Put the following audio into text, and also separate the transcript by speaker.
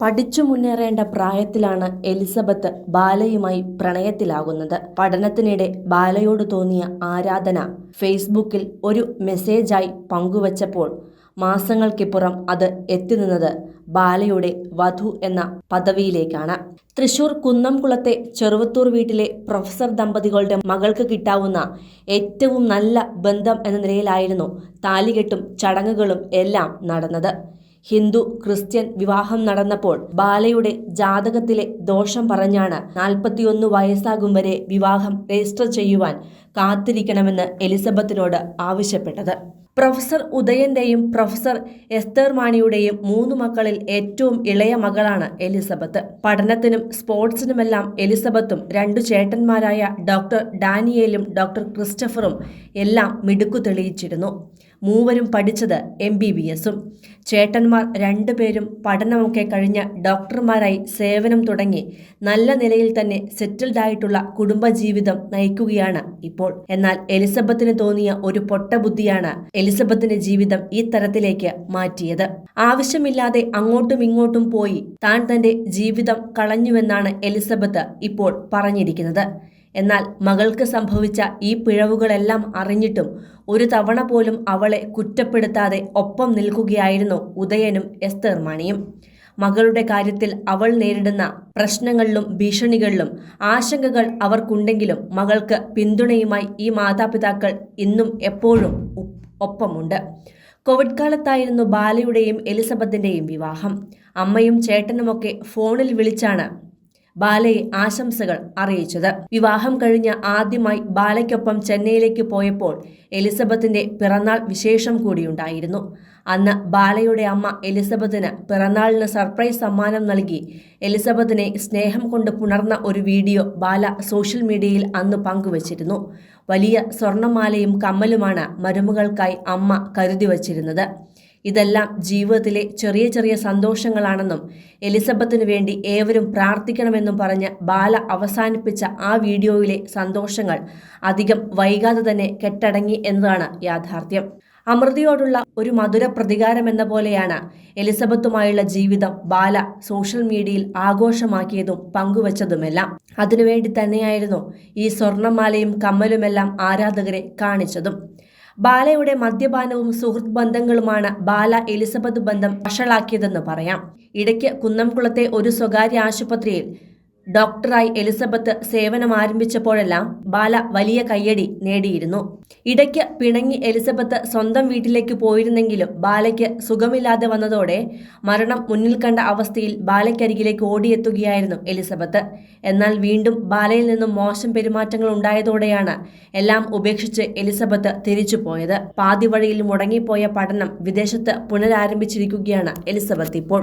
Speaker 1: പഠിച്ചു മുന്നേറേണ്ട പ്രായത്തിലാണ് എലിസബത്ത് ബാലയുമായി പ്രണയത്തിലാകുന്നത്. പഠനത്തിനിടെ ബാലയോട് തോന്നിയ ആരാധന ഫേസ്ബുക്കിൽ ഒരു മെസ്സേജായി പങ്കുവച്ചപ്പോൾ മാസങ്ങൾക്കിപ്പുറം അത് എത്തി എത്തിനിന്നത് ബാലയുടെ വധു എന്ന പദവിയിലേക്കാണ്. തൃശൂർ കുന്നംകുളത്തെ ചെറുവത്തൂർ വീട്ടിലെ പ്രൊഫസർ ദമ്പതികളുടെ മകൾക്ക് കിട്ടാവുന്ന ഏറ്റവും നല്ല ബന്ധം എന്ന നിലയിലായിരുന്നു താലികെട്ടും ചടങ്ങുകളും എല്ലാം നടന്നത്. ഹിന്ദു ക്രിസ്ത്യൻ വിവാഹം നടന്നപ്പോൾ ബാലയുടെ ജാതകത്തിലെ ദോഷം പറഞ്ഞാണ് നാൽപ്പത്തിയൊന്ന് വയസ്സാകും വരെ വിവാഹം രജിസ്റ്റർ ചെയ്യുവാൻ കാത്തിരിക്കണമെന്ന് എലിസബത്തിനോട് ആവശ്യപ്പെട്ടത്. പ്രൊഫസർ ഉദയന്റെയും പ്രൊഫസർ എസ്തർ മാണിയുടെയും മൂന്ന് മക്കളിൽ ഏറ്റവും ഇളയ മകളാണ് എലിസബത്ത്. പഠനത്തിനും സ്പോർട്സിനുമെല്ലാം എലിസബത്തും രണ്ടു ചേട്ടന്മാരായ ഡോക്ടർ ഡാനിയേലും ഡോക്ടർ ക്രിസ്റ്റഫറും എല്ലാം മിടുക്കു തെളിയിച്ചിരുന്നു. മൂവരും പഠിച്ചത് എം ബി ബി എസും ചേട്ടന്മാർ രണ്ടുപേരും പഠനമൊക്കെ കഴിഞ്ഞ ഡോക്ടർമാരായി സേവനം തുടങ്ങി. നല്ല നിലയിൽ തന്നെ സെറ്റിൽഡ് ആയിട്ടുള്ള കുടുംബജീവിതം നയിക്കുകയാണ് ഇപ്പോൾ. എന്നാൽ എലിസബത്തിന് തോന്നിയ ഒരു പൊട്ടബുദ്ധിയാണ് എലിസബത്തിന്റെ ജീവിതം ഈ തരത്തിലേക്ക് മാറ്റിയത്. ആവശ്യമില്ലാതെ അങ്ങോട്ടും ഇങ്ങോട്ടും പോയി താൻ തന്റെ ജീവിതം കളഞ്ഞുവെന്നാണ് എലിസബത്ത് ഇപ്പോൾ പറഞ്ഞിരിക്കുന്നത്. എന്നാൽ മകൾക്ക് സംഭവിച്ച ഈ പിഴവുകളെല്ലാം അറിഞ്ഞിട്ടും ഒരു തവണ പോലും അവളെ കുറ്റപ്പെടുത്താതെ ഒപ്പം നിൽക്കുകയായിരുന്നു ഉദയനും എസ്തർ മണിയും. മകളുടെ കാര്യത്തിൽ അവൾ നേരിടുന്ന പ്രശ്നങ്ങളിലും ഭീഷണികളിലും ആശങ്കകൾ അവർക്കുണ്ടെങ്കിലും മകൾക്ക് പിന്തുണയുമായി ഈ മാതാപിതാക്കൾ ഇന്നും എപ്പോഴും ഒപ്പമുണ്ട്. കോവിഡ് കാലത്തായിരുന്നു ബാലയുടെയും എലിസബത്തിന്റെയും വിവാഹം. അമ്മയും ചേട്ടനുമൊക്കെ ഫോണിൽ വിളിച്ചാണ് ബാലയെ ആശംസകൾ അറിയിച്ചത്. വിവാഹം കഴിഞ്ഞ ആദ്യമായി ബാലയ്ക്കൊപ്പം ചെന്നൈയിലേക്ക് പോയപ്പോൾ എലിസബത്തിന്റെ പിറന്നാൾ വിശേഷം കൂടിയുണ്ടായിരുന്നു. അന്ന് ബാലയുടെ അമ്മ എലിസബത്തിന് പിറന്നാളിന് സർപ്രൈസ് സമ്മാനം നൽകി എലിസബത്തിനെ സ്നേഹം കൊണ്ട് പുണർന്ന ഒരു വീഡിയോ ബാല സോഷ്യൽ മീഡിയയിൽ അന്ന് പങ്കുവച്ചിരുന്നു. വലിയ സ്വർണമാലയും കമ്മലുമാണ് മരുമകൾക്കായി അമ്മ കരുതി വച്ചിരുന്നത്. ഇതെല്ലാം ജീവിതത്തിലെ ചെറിയ ചെറിയ സന്തോഷങ്ങളാണെന്നും എലിസബത്തിന് വേണ്ടി ഏവരും പ്രാർത്ഥിക്കണമെന്നും പറഞ്ഞ് ബാല അവസാനിപ്പിച്ച ആ വീഡിയോയിലെ സന്തോഷങ്ങൾ അധികം വൈകാതെ തന്നെ കെട്ടടങ്ങി എന്നതാണ് യാഥാർത്ഥ്യം. അമൃതയോടുള്ള ഒരു മധുര പ്രതികാരം എന്ന പോലെയാണ് എലിസബത്തുമായുള്ള ജീവിതം ബാല സോഷ്യൽ മീഡിയയിൽ ആഘോഷമാക്കിയതും പങ്കുവച്ചതുമെല്ലാം. അതിനുവേണ്ടി തന്നെയായിരുന്നു ഈ സ്വർണമാലയും കമ്മലുമെല്ലാം ആരാധകരെ കാണിച്ചതും. ബാലയുടെ മദ്യപാനവും സുഹൃത്ത് ബന്ധങ്ങളുമാണ് ബാല എലിസബത്ത് ബന്ധം വഷളാക്കിയതെന്ന് പറയാം. ഇടയ്ക്ക് കുന്നംകുളത്തെ ഒരു സ്വകാര്യ ആശുപത്രിയിൽ ഡോക്ടറായി എലിസബത്ത് സേവനം ആരംഭിച്ചപ്പോഴെല്ലാം ബാല വലിയ കയ്യടി നേടിയിരുന്നു. ഇടയ്ക്ക് പിണങ്ങി എലിസബത്ത് സ്വന്തം വീട്ടിലേക്ക് പോയിരുന്നെങ്കിലും ബാലയ്ക്ക് സുഖമില്ലാതെ വന്നതോടെ മരണം മുന്നിൽ കണ്ട അവസ്ഥയിൽ ബാലയ്ക്കരികിലേക്ക് ഓടിയെത്തുകയായിരുന്നു എലിസബത്ത്. എന്നാൽ വീണ്ടും ബാലയിൽ നിന്നും മോശം പെരുമാറ്റങ്ങൾ ഉണ്ടായതോടെയാണ് എല്ലാം ഉപേക്ഷിച്ച് എലിസബത്ത് തിരിച്ചു പോയത്. പാതിവഴിയിൽ മുടങ്ങിപ്പോയ പഠനം വിദേശത്ത് പുനരാരംഭിച്ചിരിക്കുകയാണ് എലിസബത്ത് ഇപ്പോൾ.